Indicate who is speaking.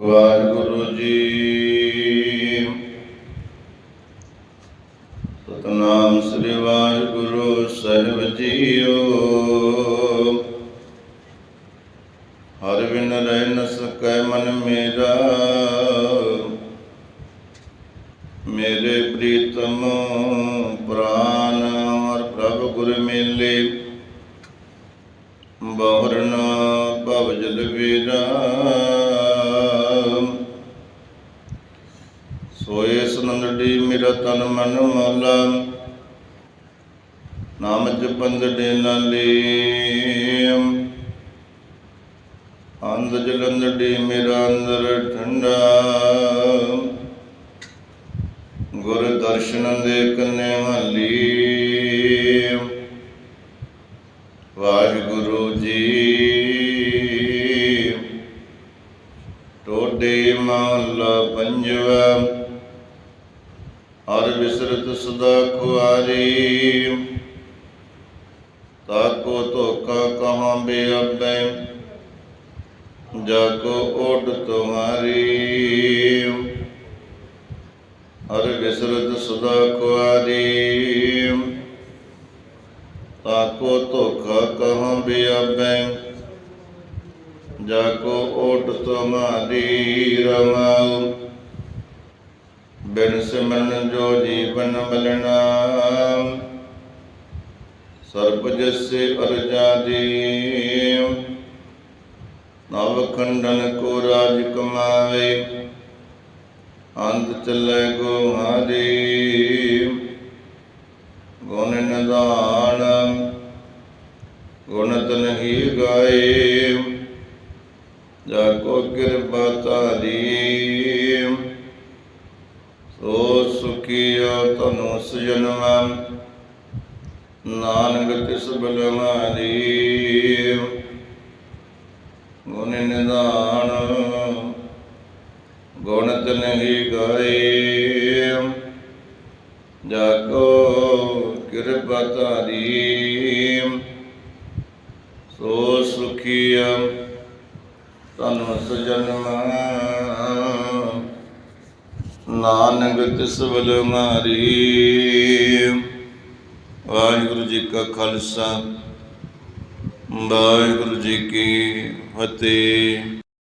Speaker 1: ਵਾਹਿਗੁਰੂ ਜੀ। ਸਤਨਾਮ ਸ੍ਰੀ ਵਾਹਿਗੁਰੂ ਸਾਹਿਬ ਜੀਓ। ਹਰ ਬਿਨ ਰਹਿ ਨ ਸਕੈ ਮਨ ਮੇਰਾ। ਮੇਰੇ ਪ੍ਰੀਤਮ ਪ੍ਰਾਨ ਔਰ ਪ੍ਰਭ ਗੁਰ ਮੇਲੇ। ਬਹੁਰਨ ਭਵ ਜਲ ਵੀਰਾ। ਸੋਏ ਸੁਨੰਦੜੀ ਮੇਰਾ ਤਨ ਮਨ ਮੌਲਾ। ਨਾਮ ਜਪੰਦੜੇ ਨਾਲੇ। ਅੰਧ ਜਲੰਦੜੀ ਮੇਰਾ ਅੰਦਰ ਠੰਡਾ। ਗੁਰ ਦਰਸ਼ਨ ਦੇ ਕੰਨੇ ਹਾਲੀ ਵਾਹਿਗੁਰੂ ਜੀ। ਟੋਡੇ ਮਹਲਾ ਪੰਜਵਾ। ਹਰ ਬਿਸਰਤ ਸਦਾ ਖੁਆਰੀ ਤਾਕੋ ਧੋਖਾ ਕਹਾਂ ਬੇਅਬੈ ਜਾ ਓਟ ਤੁਮਾਰੀ ਹਰ ਬਿਸਰਤ ਸਦਾ ਖੁਆਰੀ ਤਾਕੋ ਧੋਖਾ ਕਹਾਂ ਬੇਅਬੈ, ਜਾਕੋ ਓਟ ਤੁਮਾਰੀ ਰਮਾਉ ਬਿਨ ਸਿਮਰਨ ਜੋ ਜੀਵਨ ਮਲਣਾ। ਸਰਬ ਜਸੇ ਅਰਜਾ ਦੀ ਨਵ ਖੰਡਨ ਕੋ ਰਾਜ ਕਮਾਵੇ। ਅੰਤ ਚਲੇ ਗੋ ਹਾਰੀ ਗੁਣ ਨਿਧਾਨ। ਗੁਣਤ ਨਹੀਂ ਗਾਏ। ਜਾ ਕੋ ਕਿਰਪਾ ਤਾਰੀ ਸੋ ਸੁਖੀਓ ਤਨੁ ਸੁਜਨਮ ਨਾਨਕ ਤਿਸ ਬਲਮਾਰੀ ਗੁਣ ਨਿਧਾਨ ਗੁਣਤ ਨਹੀਂ ਗਾਏ ਜਾ ਕੋ ਕਿਰਪਾ ਤਾਰੀ ਸੋ ਸੁਖੀਓ ਤਨੁ ਸੁਜਨਮ ਨਾਨਕ ਤਿਸ ਬਲ ਮਾਰੀ। ਵਾਹਿਗੁਰੂ ਜੀ ਕਾ ਖਾਲਸਾ ਵਾਹਿਗੁਰੂ ਜੀ ਕੀ ਫਤਿਹ।